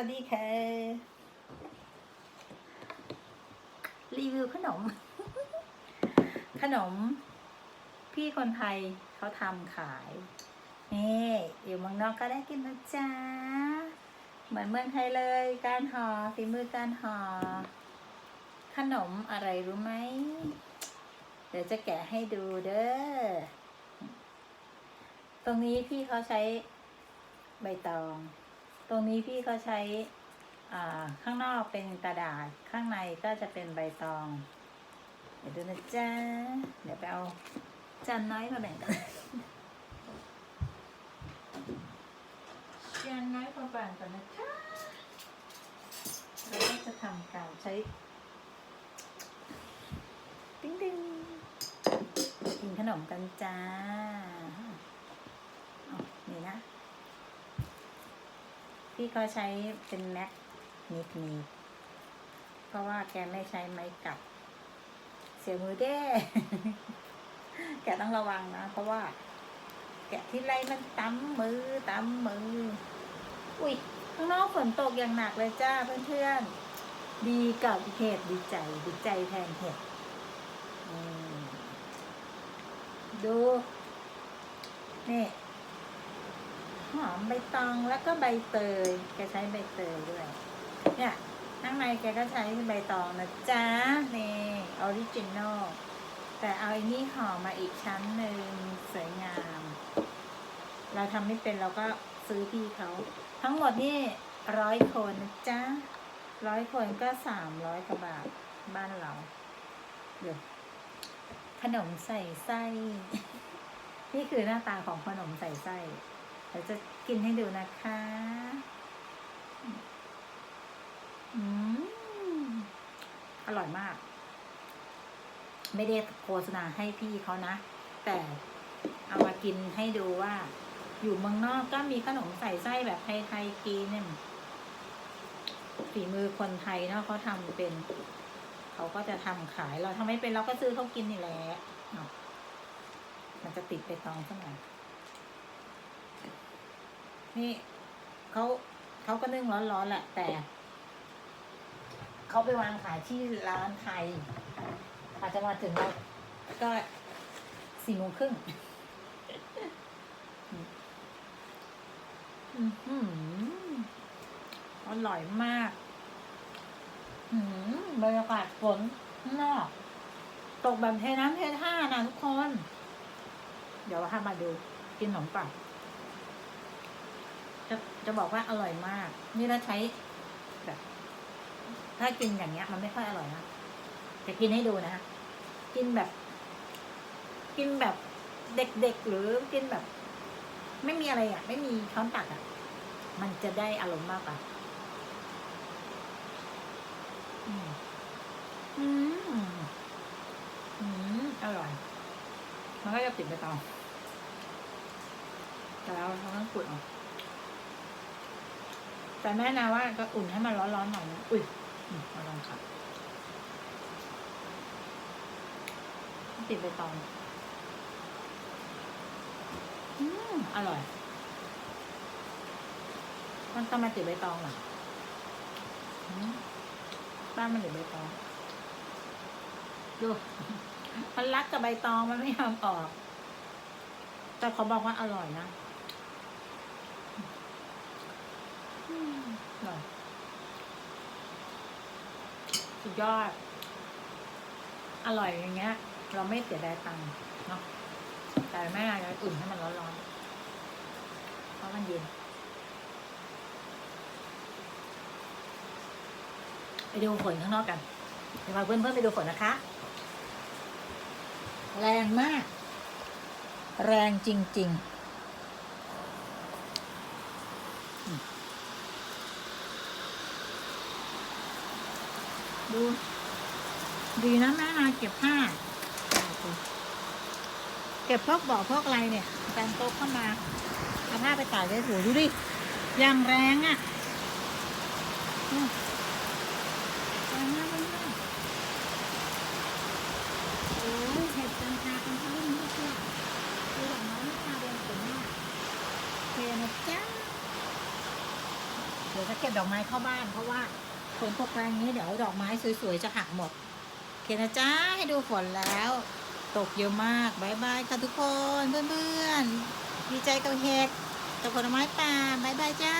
วัสดีค่ะ รีวิวขนม ขนม พี่คนไทยเขาทำขาย นี่อยู่เมืองนอกก็ได้กินนะจ๊ะ เหมือนเมืองไทยเลย การหอ่อฝีมือการหอ่อขนมอะไรรู้ไหม เดี๋ยวจะแกะให้ดูเด้อ ตรงนี้พี่เขาใช้ใบตอง ตรงนี้พี่เขาใช้ข้างนอกเป็นกระดาษข้างในก็จะเป็นใบตอง เดี๋ยวดูนะจ๊ะเดี๋ยวไปเอาจานน้อยมาแบ่งกันจานน้อยมาแบ่งกันนะคะเราก็จะทำการใช้ติ้งติ้งกินขนมกันจ้าเอานี่นะ พี่เขาใช้เป็นแม็กนิดนิดเพราะว่าแกไม่ใช้ไม้กัด เสียมือเด้ แกต้องระวังนะ เพราะว่า แกที่ไรมันตั้มมือตั้มมือ อุ้ยข้างนอกฝนตกอย่างหนักเลยจ้าเพื่อนๆ ดีกับเหตดีใจดีใจแทนเหตดู นี่ หอมใบตองแล้วก็ใบเตยแกใช้ใบเตยด้วย เนี่ยข้างในแกก็ใช้ใบตองนะจ๊ะนี่ออริจินอลแต่เอาไอ้นี่ห่อมาอีกชั้นหนึ่งสวยงาม เราทำไม่เป็นเราก็ซื้อพี่เขา ทั้งหมดนี่ร้อยคนนะจ๊ะร้อยคนก็สามร้อยกว่าบาทบ้านเราเดี๋ยวขนมใส่ไส้ นี่คือหน้าตาของขนมใส่ไส้ เดี๋ยวจะกินให้ดูนะคะ อืม อร่อยมาก ไม่ได้โฆษณาให้พี่เขานะ แต่เอามากินให้ดูว่า อยู่เมืองนอกก็มีขนมใส่ไส้แบบไทยๆกินเนี่ยฝีมือคนไทยเนาะเขาทำเป็น เขาก็จะทำขายเราทำไม่เป็นเราก็ซื้อเขากินนี่แหละมันจะติดไปตองสักหน่อย นี่เขาเขาก็นึ่งร้อนๆแหละ แต่เขาไปวางขายที่ร้านไทยอาจจะมาถึงเราก็สี่โมงครึ่งอืมอืมอร่อยมากอืมบรรยากาศฝนนอก ตกแบบเทน้ำเทท่านะทุกคน เดี๋ยวถ้ามาดูกินขนมปัง จะจะบอกว่าอร่อยมาก นี่ถ้าใช้แบบ ถ้ากินอย่างเงี้ย มันไม่ค่อยอร่อยนะจะกินให้ดูนะกินแบบ กินแบบเด็กๆหรือกินแบบ ไม่มีอะไรอะ ไม่มีช้อนตักอะ มันจะได้อารมณ์มากกว่าอืมอืมอืมอร่อยมันก็จะติดไปต่อแต่เราเราต้องขุดออก แต่แม่นาว่าก็อุ่นให้มันร้อนๆหน่อยนะอุ้ยมาลองค่ะติดใบตองอืมอร่อย มันต้องมาติดใบตองเหรอบ้านมันติดใบตอง ดู มันรักกับใบตองมันไม่ยอมออก แต่เขาบอกว่าอร่อยนะ อืมอร่อย สุดยอด อร่อยอย่างเงี้ย เราไม่เสียดายตังค์เนาะแต่แม่เราอุ่นให้มันร้อนๆเพราะมันเย็นไปดูฝนข้างนอกกันเดี๋ยวพาเพื่อนๆไปดูฝนนะคะ แรงมาก แรงจริง ๆ ดู ดีนะแม่นาเก็บผ้า เก็บพวกเบอพวกอะไรเนี่ยแตงโต๊ะเข้ามาเอาผ้าไปตากไว้ถูดูดิอย่างแรงอะ่ะแรงมากเลยนโอ้ยเห็ดจันทราเป็นเขาเล่นมากเลยคืออย่างน้อยไม่มาเดินถึงมากโอเคนะจ๊ะโอเดี๋ยวจะเก็บดอกไม้เข้าบ้านเพราะว่า ฝนตกแรงนี้เดี๋ยวดอกไม้สวยๆจะหักหมดโอเคนะจ๊ะให้ดูฝนแล้ว ตกเยอะมากบายบายค่ะทุกคนเพื่อนๆดีใจกับเห็ดกับผลไม้ป่าบายบายจ้า